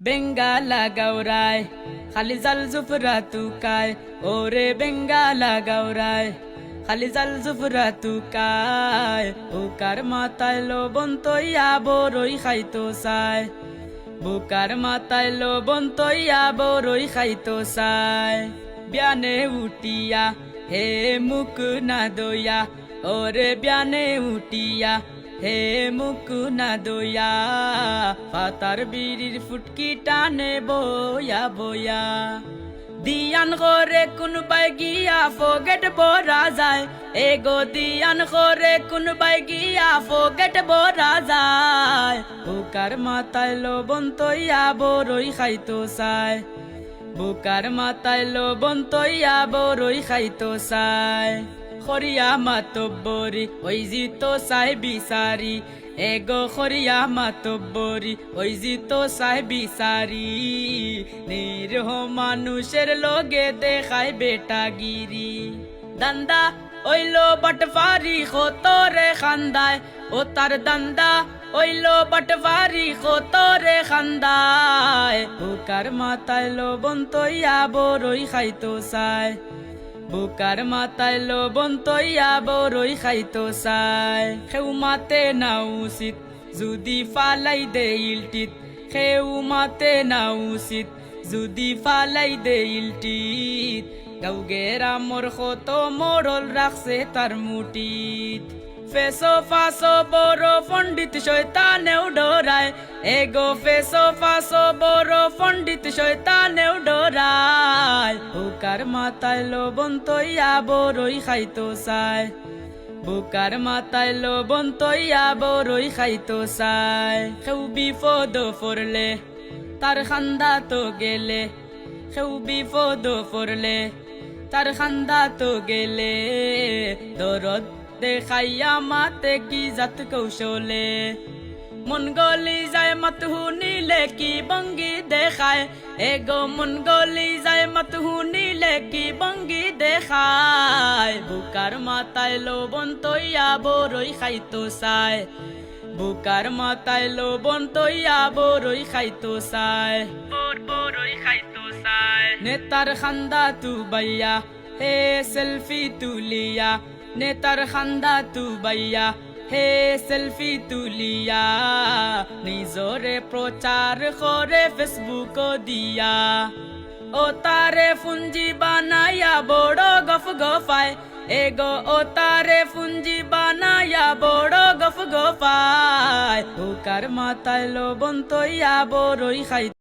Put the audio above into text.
বেঙ্গালা গাওরায় খালি জাল জুফরা তুকায় ওরে বেঙ্গালা গাওরায় খালি জাল জুফরা তুকায় বুকার মাথায় লবণ তৈয়া বরই খাইতো চায় বুকার মাথায় লবণ তৈয়া বরই খাইতো চায় বিয়ানে উঠিয়া হে মুখ না দইয়া ওরে বিয়ানে উঠিয়া হে মুখ না দইয়া পাতার বিড়ির ফুটকি টানে বয়া বয়া। দিয়ান করে কোন গিয়া ফোগেট বরা যায়, এগো দিয়ান করে কোন গিয়া ফোগেট বরা যায়। বুকার মাথায় লবণ তৈয়া বরই খাইতো চায় বুকার মাথায় লবণ তৈয়া বরই খাইতো চায় খরিয়া মাতব্বরি, ওই জিতো চাই বিচারি এগো খরিয়া মাতব্বরি, ওই জিতো চাই বিচারি নিরহ মানুষের লগে দেখায় বেটাগিরি দান্দা ওইলো বটফারি খোতরে খান্দায় ও তার দান্দা ওইলো বটফারি খোতরে খান্দায় বুকার মাথায় লবণ তৈয়া বরই খাইতো চায় বুকার মাথায় লবণ তৈয়া বরই খাইতো চায় খেউ মাতে না উচিত যদি ফালাই দে ইলটিত খেউ মাতে না উচিত যদি ফালাই দে ইলটিত গাউগেরা মোর কত মরল রাখছে তার মুটিত। ফেসো ফাসো বড় পণ্ডিত শৈতানেও ডরায় এগো ফেসো ফাসো বড় পণ্ডিত শৈতানেও ডরায় বুকার মাথায় লবণ তৈয়া বড়ই খাইতো চায় বুকার মাথায় লবণ তৈয়া বড়ই খাইতো চায় কেউ বিপদ পড়লে, তার খান্দা তো গেলে। কেউ বিপদ পড়লে, তার খান্দা তো গেলে। দরদ দেখাইয়া মাতে কি জাত কৌশলে? মন গলি যায় মত হুনিলে কি বঙ্গি দেখায় এগো মন গলি যায় মত হুনিলে কি বঙ্গি দেখায় বুকার মাথায় লবণ তৈয়া বরই খাইতো চায় বুকার মাথায় লবণ তৈয়া বরই খাইতো বর বরই খাইতো চায় নেতার খান্দা তু বাইয়া হে সেলফি তুলিয়া নেতার খান্দা তু বাইয়া হে সেলফি তুলিয়া, নিজরে প্রচার করে ফেসবুক দিয়া। ও তারে ফুঞ্জি বানাইয়া বড় গফ গফায়, এগো ও তারে ফুঞ্জি বানাইয়া বড় গফ গফায়। বুকার মাথায় লবণ তৈয়া বড়ই খাই